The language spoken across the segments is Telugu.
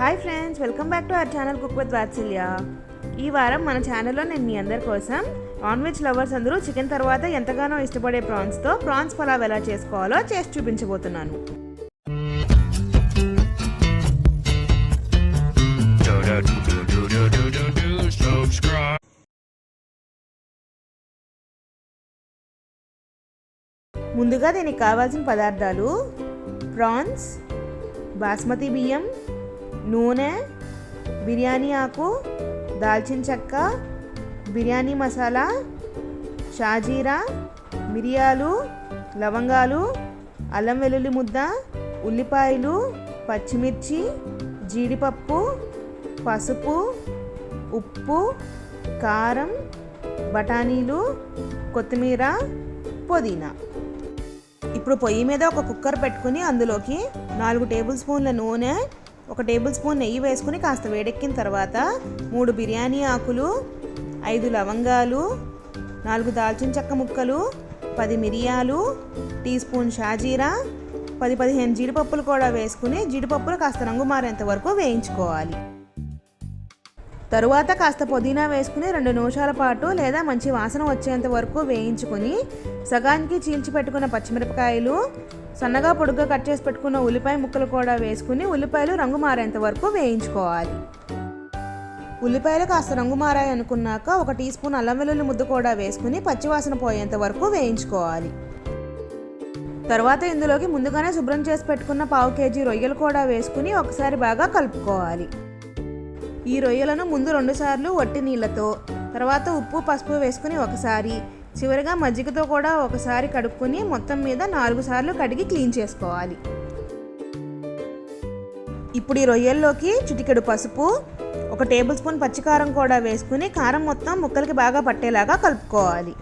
Hi friends welcome back to our channel cook with Vatsalya. ఈ వారం మన ఛానల్లో నేను మీ అందరి కోసం నాన్ వెజ్ లవర్స్ అందరూ చికెన్ తర్వాత ఎంతగానో ఇష్టపడే ప్రాన్స్తో ప్రాన్స్ పలావ్ ఎలా చేసుకోవాలో చేసి చూపించబోతున్నాను. ముందుగా దీనికి కావాల్సిన పదార్థాలు ప్రాన్స్ బాస్మతి బియ్యం నూనె బిర్యానీ ఆకు దాల్చిన చెక్క బిర్యానీ మసాలా షాజీరా మిరియాలు లవంగాలు అల్లం వెల్లుల్లి ముద్ద ఉల్లిపాయలు పచ్చిమిర్చి జీడిపప్పు పసుపు ఉప్పు కారం బఠానీలు కొత్తిమీర పుదీనా. ఇప్పుడు పొయ్యి మీద ఒక కుక్కర్ పెట్టుకుని అందులోకి నాలుగు టేబుల్ స్పూన్ల నూనె ఒక టేబుల్ స్పూన్ నెయ్యి వేసుకుని కాస్త వేడెక్కిన తర్వాత మూడు బిర్యానీ ఆకులు ఐదు లవంగాలు నాలుగు దాల్చిన చెక్క ముక్కలు పది మిరియాలు టీ స్పూన్ షాజీరా పది పదిహేను జీడిపప్పులు కూడా వేసుకుని జీడిపప్పులు కాస్త రంగు మారేంత వరకు వేయించుకోవాలి. తరువాత కాస్త పుదీనా వేసుకుని రెండు నిమిషాల పాటు లేదా మంచి వాసన వచ్చేంత వరకు వేయించుకొని సగానికి చీల్చి పెట్టుకున్న పచ్చిమిరపకాయలు సన్నగా పొడుగ్గా కట్ చేసి పెట్టుకున్న ఉల్లిపాయ ముక్కలు కూడా వేసుకుని ఉల్లిపాయలు రంగు మారేంత వరకు వేయించుకోవాలి. ఉల్లిపాయలు కాస్త రంగు మారాయి అనుకున్నాక ఒక టీ స్పూన్ అల్లం వెల్లుల్లి ముద్ద కూడా వేసుకుని పచ్చివాసన పోయేంత వరకు వేయించుకోవాలి. తర్వాత ఇందులోకి ముందుగానే శుభ్రం చేసి పెట్టుకున్న పావు కేజీ రొయ్యలు కూడా వేసుకుని ఒకసారి బాగా కలుపుకోవాలి. ఈ రొయ్యలను ముందు రెండుసార్లు వట్టి నీళ్ళతో తర్వాత ఉప్పు పసుపు వేసుకుని ఒకసారి. చివరిగా మజ్జిగతో కూడా ఒకసారి కడుక్కుని మొత్తం మీద నాలుగు సార్లు కడిగి క్లీన్ చేసుకోవాలి. ఇప్పుడు ఈ రొయ్యల్లోకి చిటికెడు పసుపు ఒక టేబుల్ స్పూన్ పచ్చికారం కూడా వేసుకుని కారం మొత్తం ముక్కలకి బాగా పట్టేలాగా కలుపుకోవాలి.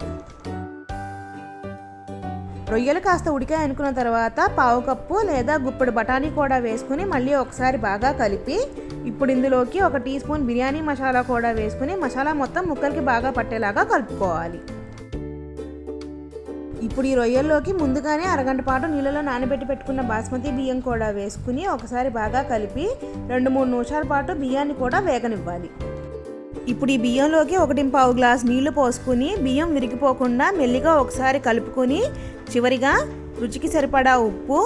రొయ్యలు కాస్త ఉడికాయి అనుకున్న తర్వాత పావు కప్పు లేదా గుప్పెడు బఠానీ కూడా వేసుకుని మళ్ళీ ఒకసారి బాగా కలిపి ఇప్పుడు ఇందులోకి ఒక టీ స్పూన్ బిర్యానీ మసాలా కూడా వేసుకుని మసాలా మొత్తం ముక్కలకి బాగా పట్టేలాగా కలుపుకోవాలి. ఇప్పుడు ఈ రొయ్యల్లోకి ముందుగానే అరగంట పాటు నీళ్ళలో నానబెట్టి పెట్టుకున్న బాస్మతి బియ్యం కూడా వేసుకుని ఒకసారి బాగా కలిపి రెండు మూడు నిమిషాల పాటు బియ్యాన్ని కూడా వేగనివ్వాలి. ఇప్పుడు ఈ బియ్యంలోకి ఒకటి పావు గ్లాస్ నీళ్ళు పోసుకుని బియ్యం విరిగిపోకుండా మెల్లిగా ఒకసారి కలుపుకొని చివరిగా రుచికి సరిపడా ఉప్పు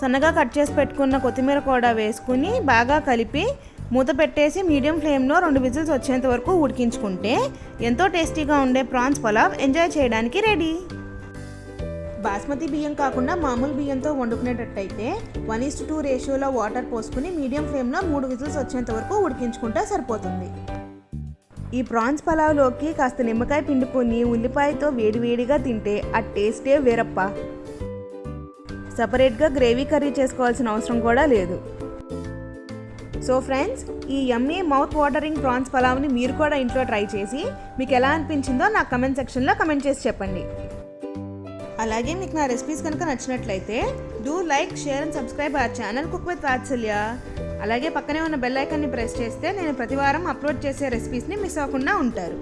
సన్నగా కట్ చేసి పెట్టుకున్న కొత్తిమీర కూడా వేసుకుని బాగా కలిపి మూత పెట్టేసి మీడియం ఫ్లేమ్లో రెండు విజిల్స్ వచ్చేంత వరకు ఉడికించుకుంటే ఎంతో టేస్టీగా ఉండే ప్రాన్స్ పలావ్ ఎంజాయ్ చేయడానికి రెడీ. బాస్మతి బియ్యం కాకుండా మామూలు బియ్యంతో వండుకునేటట్టయితే వన్ ఇస్ టూ రేషియోలో వాటర్ పోసుకుని మీడియం ఫ్లేమ్లో మూడు విజిల్స్ వచ్చేంత వరకు ఉడికించుకుంటే సరిపోతుంది. ఈ ప్రాన్స్ పలావ్లోకి కాస్త నిమ్మకాయ పిండుకొని ఉల్లిపాయతో వేడివేడిగా తింటే ఆ టేస్టే వేరప్ప. సపరేట్గా గ్రేవీ కర్రీ చేసుకోవాల్సిన అవసరం కూడా లేదు. సో ఫ్రెండ్స్ ఈ యమ్మీ మౌత్ వాటరింగ్ ప్రాన్స్ పలావ్ని మీరు కూడా ఇంట్లో ట్రై చేసి మీకు ఎలా అనిపించిందో నా కమెంట్ సెక్షన్లో కమెంట్ చేసి చెప్పండి. అలాగే మీకు నా రెసిపీస్ కనుక నచ్చినట్లయితే do like share and subscribe our channel cook with Vatsalya. అలాగే పక్కనే ఉన్న బెల్ ఐకాన్ని ప్రెస్ చేస్తే నేను ప్రతివారం అప్లోడ్ చేసే రెసిపీస్ని మిస్ అవ్వకుండా ఉంటారు.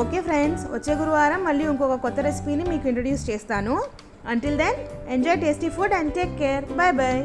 ఓకే ఫ్రెండ్స్ వచ్చే గురువారం మళ్ళీ ఇంకొక కొత్త రెసిపీని మీకు ఇంట్రడ్యూస్ చేస్తాను. Until then enjoy tasty food and take care bye bye